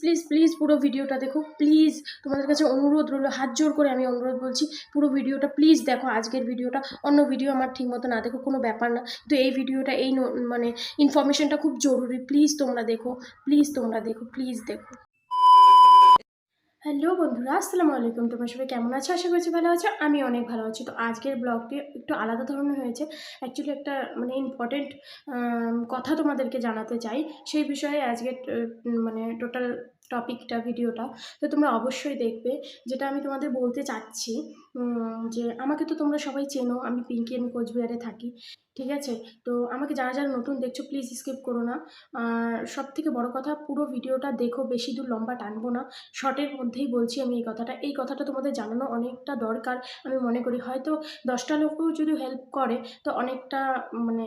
Please please পুরো ভিডিওটা দেখো। প্লিজ তোমাদের কাছে অনুরোধ রইল, হাত জোর করে আমি অনুরোধ বলছি, পুরো ভিডিওটা প্লিজ দেখো, আজকের ভিডিওটা অন্য ভিডিও আমার ঠিক মতো না দেখো, কোনো ব্যাপার না। কিন্তু এই ভিডিওটা এই মানে ইনফরমেশনটা খুব জরুরি। প্লিজ তোমরা দেখো প্লিজ তোমরা দেখো প্লিজ দেখো। হ্যালো বন্ধুরা, আসসালামু আলাইকুম। তোমার সবাই কেমন আছো? আশা করছি ভালো আছো। আমি অনেক ভালো আছি। তো আজকের ব্লগটি একটু আলাদা ধরনের হয়েছে। অ্যাকচুয়ালি একটা মানে ইম্পর্টেন্ট কথা তোমাদেরকে জানাতে চাই। সেই বিষয়ে আজকে মানে টোটাল টপিকটা, ভিডিওটা, তো তোমরা অবশ্যই দেখবে। যেটা আমি তোমাদের বলতে চাচ্ছি যে আমাকে তো তোমরা সবাই চেনো, আমি পিঙ্কি, আমি কোচবিহারে থাকি, ঠিক আছে? তো আমাকে যারা যারা নতুন দেখছ প্লিজ স্কিপ করো না। সব থেকে বড় কথা, পুরো ভিডিওটা দেখো, বেশি দূর লম্বা টানবো না। শর্টের মধ্যেই বলছি আমি এই কথাটা। এই কথাটা তোমাদের জানানো অনেকটা দরকার। আমি মনে করি, হয়তো দশটা লোকও যদি হেল্প করে, তো অনেকটা মানে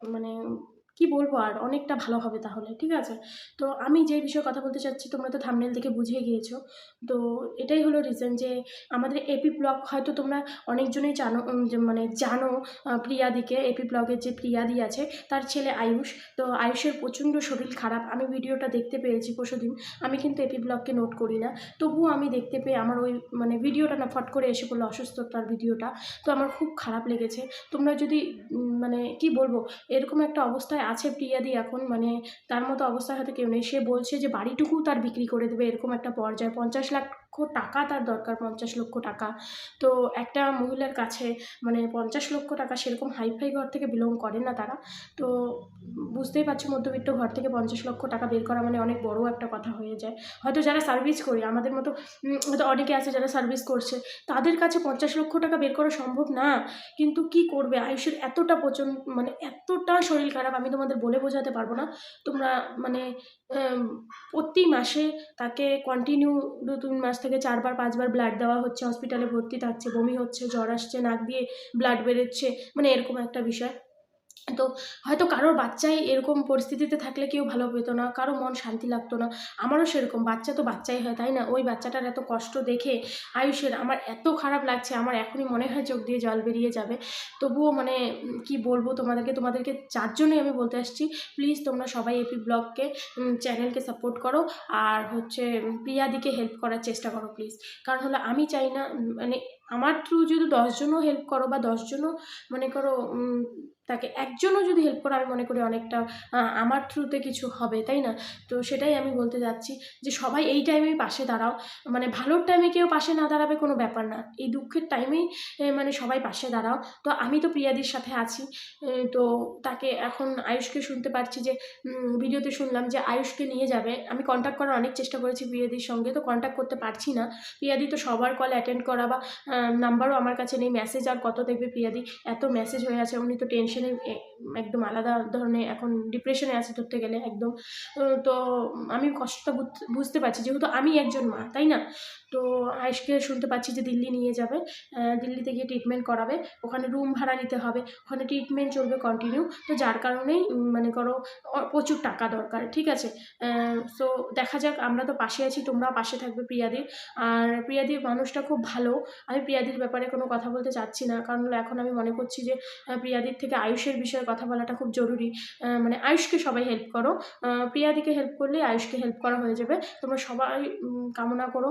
মানে কি বলব আর অনেকটা ভালো হবে তাহলে, ঠিক আছে? তো আমি যে বিষয়ে কথা বলতে চাচ্ছি, তোমরা তো থামনেল থেকে বুঝিয়ে গিয়েছো। তো এটাই হলো রিজন যে আমাদের এপি ব্লগ হয়তো তোমরা অনেকজনেই জানো মানে জানো প্রিয়াদিকে এপি ব্লগের যে প্রিয়াদি আছে, তার ছেলে আয়ুষ। তো আয়ুষের প্রচণ্ড শরীর খারাপ। আমি ভিডিওটা দেখতে পেয়েছি পরশুদিন। আমি কিন্তু এপি ব্লগকে নোট করি না। তবুও আমি দেখতে পেয়ে আমার ওই মানে ভিডিওটা না ফট করে এসে পড়ল অসুস্থতার ভিডিওটা। তো আমার খুব খারাপ লেগেছে। তোমরা যদি মানে কি বলব, এরকম একটা অবস্থায় আছে প্রিয়াদি এখন মানে তার মতো অবস্থা হয়তো কেউ নেই। সে বলছে যে বাড়িটুকু তার বিক্রি করে দেবে। এরকম একটা পর্যায়ে পঞ্চাশ লক্ষ টাকা তার দরকার, পঞ্চাশ লক্ষ টাকা। তো একটা মহিলার কাছে মানে পঞ্চাশ লক্ষ টাকা সেরকম হাইফাই ঘর থেকে বিলং করে না তারা। তো বুঝতেই পারছ, মধ্যবিত্ত ঘর থেকে পঞ্চাশ লক্ষ টাকা বের করা মানে অনেক বড় একটা কথা হয়ে যায়। হয়তো যারা সার্ভিস করি, আমাদের মতো হয়তো অনেকে আছে যারা সার্ভিস করছে, তাদের কাছে পঞ্চাশ লক্ষ টাকা বের করা সম্ভব না। কিন্তু কি করবে? আয়ুষের এতটা প্রচণ্ড মানে এতটা শরীর খারাপ, আমি তোমাদের বলে বোঝাতে পারব না। তোমরা মানে প্রতি মাসে তাকে কন্টিনিউ দু তিন মাস থেকে চারবার, পাঁচবার ব্লাড দেওয়া হচ্ছে হসপিটালে ভর্তি থাকছে, বমি হচ্ছে, জ্বর আসছে, নাক দিয়ে ব্লাড বেরোচ্ছে মানে এরকম একটা বিষয়। তো হয়তো কারোর বাচ্চাই এরকম পরিস্থিতিতে থাকলে কেউ ভালো পেতো না, কারও মন শান্তি লাগতো না। আমারও সেরকম, বাচ্চা তো বাচ্চাই হয়, তাই না? ওই বাচ্চাটার এত কষ্ট দেখে আয়ুষের আমার এত খারাপ লাগছে, আমার এখনই মনে হয় চোখ দিয়ে জল বেরিয়ে যাবে। তবুও মানে কি বলব তোমাদেরকে তোমাদেরকে যার আমি বলতে আসছি। প্লিজ তোমরা সবাই এপি ব্লগকে চ্যানেলকে সাপোর্ট করো আর হচ্ছে প্রিয়াদিকে হেল্প করার চেষ্টা করো প্লিজ। কারণ হলো আমি চাই না মানে আমার থ্রু যদি দশজনও হেল্প করো বা দশজনও মনে করো তাকে একজনও যদি হেল্প করো, আমি মনে করি অনেকটা আমার থ্রুতে কিছু হবে, তাই না? তো সেটাই আমি বলতে যাচ্ছি যে সবাই এই টাইমেই পাশে দাঁড়াও। মানে ভালোর টাইমে কেউ পাশে না দাঁড়াবে কোনো ব্যাপার না। এই দুঃখের টাইমেই মানে সবাই পাশে দাঁড়াও। তো আমি তো প্রিয়াদির সাথে আছি তো তাকে এখন আয়ুষকে শুনতে পারছি যে ভিডিওতে শুনলাম যে আয়ুষকে নিয়ে যাবে। আমি কন্ট্যাক্ট করার অনেক চেষ্টা করেছি প্রিয়াদির সঙ্গে, তো কন্ট্যাক্ট করতে পারছি না। প্রিয়াদি তো সবার কল অ্যাটেন্ড করা বা নাম্বারও আমার কাছে নেই। মেসেজ আর কত দেখবে প্রিয়াদি? এত মেসেজ হয়ে আছে, উনি তো টেনশনে একদম আলাদা ধরনের, এখন ডিপ্রেশনে আছে ধরতে গেলে একদম। তো আমি কষ্টটা বুঝ- বুঝতে পারছি, যেহেতু আমি একজন মা, তাই না? তো আয়েশকে শুনতে পাচ্ছি যে দিল্লি নিয়ে যাবে দিল্লিতে গিয়ে ট্রিটমেন্ট করাবে, ওখানে রুম ভাড়া নিতে হবে, ওখানে ট্রিটমেন্ট চলবে কন্টিনিউ তো যার কারণেই মানে করো প্রচুর টাকা দরকার, ঠিক আছে? সো দেখা যাক, আমরা তো পাশে আছি, তোমরাও পাশে থাকবে প্রিয়াদির আর প্রিয়াদির মানুষটা খুব ভালো, আমি প্রিয়াদির ব্যাপারে কোনো কথা বলতে চাচ্ছি না, কারণ এখন আমি মনে করছি যে প্রিয়াদির থেকে আয়ুষের বিষয়ে কথা বলাটা খুব জরুরি। মানে আয়ুষকে সবাই হেল্প করো। প্রিয়াদিকে হেল্প করলে আয়ুষকে হেল্প করা হয়ে যাবে। তোমরা সবাই কামনা করো।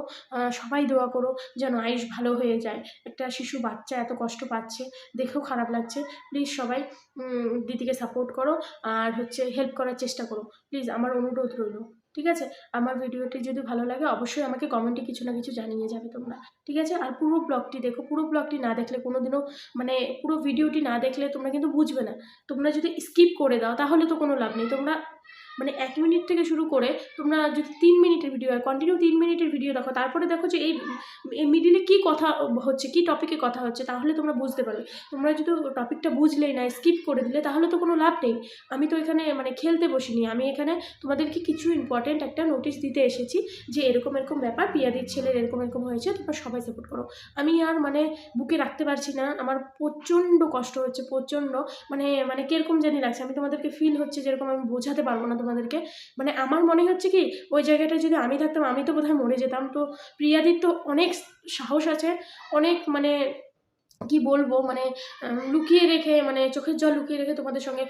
সবাই দোয়া করো যেন আয়ুষ ভালো হয়ে যায়। একটা শিশু বাচ্চা এত কষ্ট পাচ্ছে, দেখেও খারাপ লাগছে। প্লিজ সবাই দিদিকে সাপোর্ট করো। আর হচ্ছে হেল্প করার চেষ্টা করো। প্লিজ আমার অনুরোধ রইল। ঠিক আছে? আমার ভিডিওটি যদি ভালো লাগে, অবশ্যই আমাকে কমেন্টে কিছু না কিছু জানিয়ে যাবে তোমরা। ঠিক আছে? আর পুরো ব্লগটি দেখো। পুরো ব্লগটি না দেখলে কোনোদিনও মানে পুরো ভিডিওটি না দেখলে তোমরা কিন্তু বুঝবে না। তোমরা যদি স্কিপ করে দাও, তাহলে তো কোনো লাভ নেই। তোমরা মানে এক মিনিট থেকে শুরু করে তোমরা যদি তিন মিনিটের ভিডিও হয় কন্টিনিউ তিন মিনিটের ভিডিও দেখো, তারপরে দেখো যে এই মিডিলে কী কথা হচ্ছে, কী টপিকে কথা হচ্ছে, তাহলে তোমরা বুঝতে পারবে। তোমরা যদি টপিকটা বুঝলেই না স্কিপ করে দিলে, তাহলে তো কোনো লাভ নেই। আমি তো এখানে মানে খেলতে বসিনি। আমি এখানে তোমাদেরকে কিছু ইম্পর্টেন্ট একটা নোটিশ দিতে এসেছি যে এরকম এরকম ব্যাপার, পিয়াদির ছেলের এরকম এরকম হয়েছে, তোমরা সবাই সাপোর্ট করো। আমি আর মানে বুকে রাখতে পারছি না, আমার প্রচণ্ড কষ্ট হচ্ছে, প্রচণ্ড। মানে মানে কীরকম জানি লাগছে, আমি তোমাদেরকে ফিল হচ্ছে যেরকম আমি বোঝাতে পারব না তোমাদেরকে। মানে আমার মনে হচ্ছে কি, ওই জায়গাটায় যদি আমি থাকতাম, আমি তো বোধহয় মরে যেতাম। তো প্রিয়াদির তো অনেক সাহস আছে, অনেক মানে কি বলব মানে লুকিয়ে রেখে মানে চোখের জল লুকিয়ে রেখে তোমাদের সঙ্গে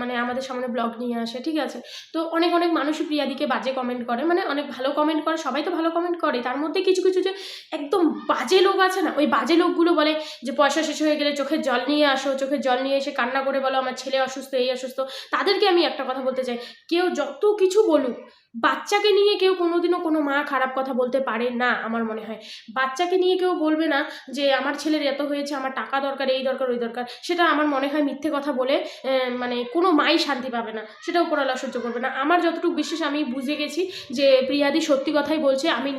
মানে আমাদের সামনে ব্লগ নিয়ে আসে, ঠিক আছে? তো অনেক অনেক মানুষই প্রিয়াদিকে বাজে কমেন্ট করে মানে অনেক ভালো কমেন্ট করে, সবাই তো ভালো কমেন্ট করে তার মধ্যে কিছু কিছু যে একদম বাজে লোক আছে না? ওই বাজে লোকগুলো বলে যে পয়সা শেষ হয়ে গেলে চোখের জল নিয়ে আসো, চোখের জল নিয়ে এসে কান্না করে বলো, আমার ছেলে অসুস্থ, এই অসুস্থ। তাদেরকে আমি একটা কথা বলতে চাই। কেউ যত কিছু বলুক বাচ্চাকে নিয়ে কেউ কোনোদিনও কোনো মা খারাপ কথা বলতে পারে না, আমার মনে হয়। বাচ্চাকে নিয়ে কেউ বলবে না যে, আমার ছেলের এত হয়েছে, আমার টাকা দরকার, এই দরকার, ওই দরকার। সেটা আমার মনে হয় মিথ্যে কথা বলে মানে কোনো মাই শান্তি পাবে না। সেটা উপরালা সহ্য করবে না। আমার যতটুকু বিশ্বাস, আমি বুঝে গেছি যে, প্রিয়াদি সত্যি কথাই বলছে। আমি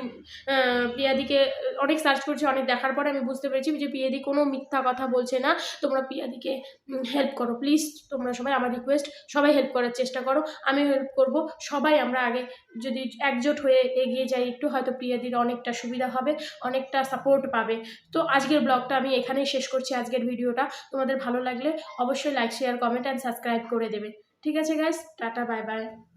প্রিয়াদিকে অনেক সার্চ করছি, অনেক দেখার পরে আমি বুঝতে পেরেছি যে, প্রিয়াদি কোনো মিথ্যা কথা বলছে না। তোমরা প্রিয়াদিকে হেল্প করো। প্লিজ তোমরা সবাই আমার রিকোয়েস্ট সবাই হেল্প করার চেষ্টা করো। আমি হেল্প করব। সবাই আমরা আগে যদি একজোট হয়ে এগিয়ে যাই, একটু হয়তো প্রিয়াদির অনেকটা সুবিধা হবে, অনেকটা সাপোর্ট পাবে। তো আজকের ব্লগটা আমি এখানেই শেষ করছি আজকের ভিডিওটা। তোমাদের ভালো লাগলে অবশ্যই like share comment and subscribe করে দেবে। ঠিক আছে গাইস টাটা বাই বাই